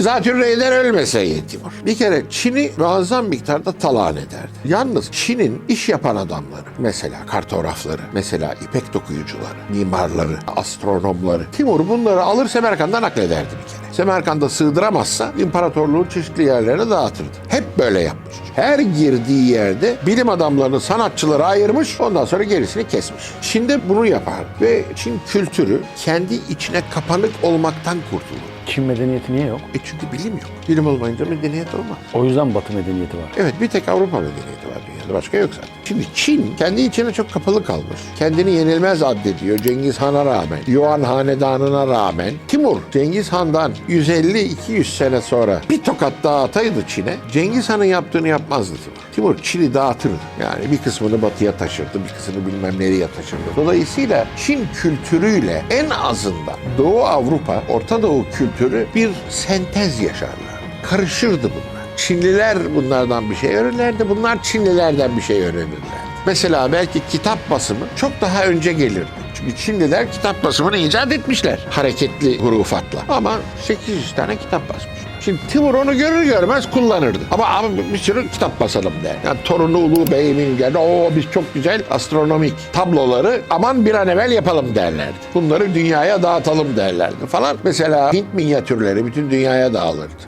Zatürreyden ölmeseydi Timur. Bir kere Çin'i muazzam miktarda talan ederdi. Yalnız Çin'in iş yapan adamları, mesela kartografları, mesela ipek dokuyucuları, mimarları, astronomları, Timur bunları alır Semerkant'ta naklederdi bir kere. Semerkant'a sığdıramazsa imparatorluğun çeşitli yerlerine dağıtırdı. Hep böyle yapmış. Her girdiği yerde bilim adamlarını sanatçılara ayırmış, ondan sonra gerisini kesmiş. Çin'de bunu yapar ve Çin kültürü kendi içine kapanık olmaktan kurtulur. Çin medeniyeti niye yok? E çünkü bilim yok. Bilim olmayınca medeniyet olmaz. O yüzden Batı medeniyeti var. Evet bir tek Avrupa medeniyeti var dünyada. Başka yok zaten. Şimdi Çin kendi içine çok kapalı kalmış. Kendini yenilmez addediyor Cengiz Han'a rağmen. Yuan Hanedanı'na rağmen. Timur Cengiz Han'dan 150-200 sene sonra bir tokat daha ataydı Çin'e. Cengiz Han'ın yaptığını yapmazdı Timur. Timur Çin'i dağıtırdı. Yani bir kısmını batıya taşırdı, bir kısmını bilmem nereye taşırdı. Dolayısıyla Çin kültürüyle en azından Doğu Avrupa, Orta Doğu kültürü bir sentez yaşarlar. Karışırdı bunlar. Çinliler bunlardan bir şey öğrenirlerdi. Bunlar Çinlilerden bir şey öğrenirler. Mesela belki kitap basımı çok daha önce gelirdi. Çünkü Çinliler kitap basımını icat etmişler. Hareketli hurufatla. Ama 800 tane kitap basmış. Şimdi Timur onu görür görmez kullanırdı. Ama abi bir sürü kitap basalım der. Yani torunu Ulu Bey'imin geldi. Oo biz çok güzel astronomik tabloları aman bir an evvel yapalım derlerdi. Bunları dünyaya dağıtalım derlerdi falan. Mesela Hint minyatürleri bütün dünyaya dağılırdı.